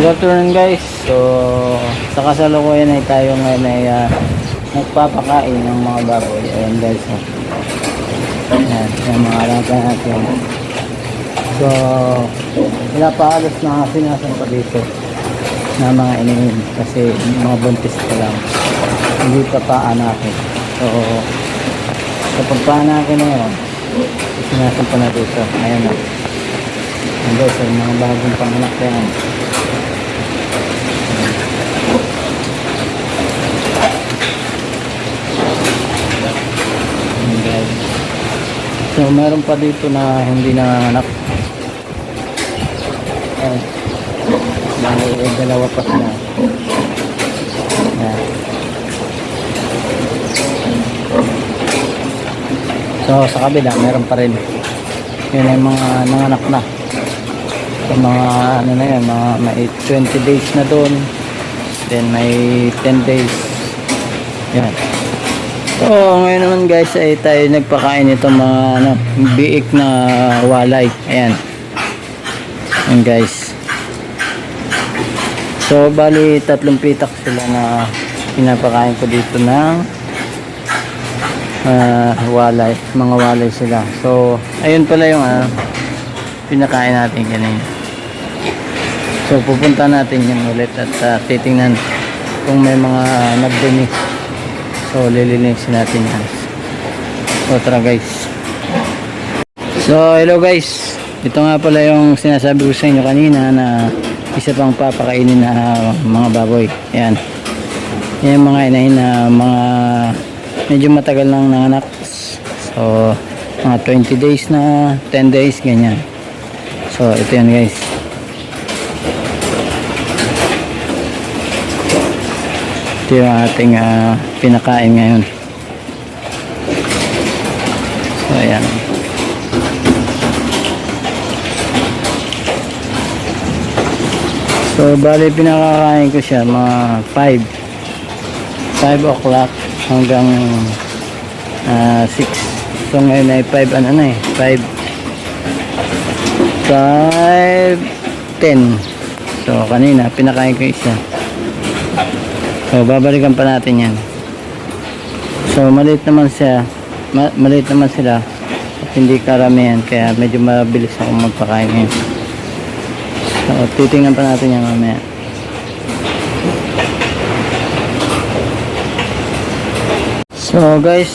Good afternoon guys. So, sa kasalukuyan ay tayo ngayon ay ah, nagpapakain ng mga baboy. Ayan guys. Oh. Ayan, yung mga alaga natin. So, wala pa alas na sinasan pa dito na mga iniin kasi mga buntis pa lang. Hindi pa paanakin. So, kapag paanakin na yun, sinasan pa na dito. Ayan na. Ayan guys, yung mga bagong panganak yan. So, meron pa dito na hindi nanganak. Ayan. Bali, eh, dalawa pa sila. So, sa kabila, meron pa rin. Yun ay mga nanganak na. So, mga ano na yan, mga may 20 days na doon. Then may 10 days. Yan. So, ngayon naman guys ay tayo nagpakain itong mga ano, biik na walay. Ayan. Ayan guys. So, bali tatlong pitak sila na pinapakain ko dito ng ah, walay. Mga walay sila. So, ayun pala yung ano, pinakain natin kanina. So, pupunta natin yun ulit at ah, titingnan kung may mga nagdumi. So, lilinisin natin yan. So, tara guys. So, hello guys. Ito nga pala yung sinasabi ko sa inyo kanina na isa pang papakainin na mga baboy. Ayan. Yan yung mga inahin na mga medyo matagal lang nanganak. So, mga 20 days na, 10 days, ganyan. So, ito yan guys. Ito yung ating ah, pinakain ngayon. So, ayan. So, bali pinakakain ko siya mga 5. 5 o'clock hanggang ah, 6. So, ngayon ay 5 ano na eh. 5 5 10. So, kanina pinakain ko isa. So, babalikan pa natin yan. So, maliit naman siya. Ma maliit naman sila. At hindi karamihan. Kaya medyo mabilis ako magpakain ngayon. So, titingnan pa natin yan mamaya. So, guys,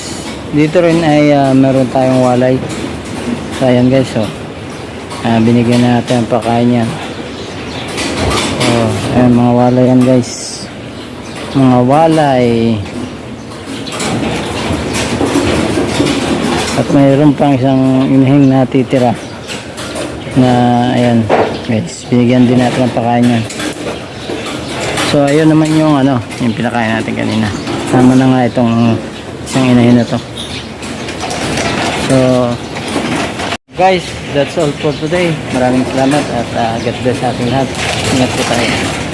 dito rin ay ah, meron tayong walay. So, ayan guys, oh. Ah, binigyan na natin ang pakain yan. So, ayan mga walay yan guys mga walay. At mayroon pang isang inhing natitira na ayan guys binigyan din natin ng pakain yan so ayun naman yung ano yung pinakain natin kanina. Sama na nga itong isang inahin na to. So guys that's all for today. Maraming salamat at uh, God bless sa ating lahat. Ingat po tayo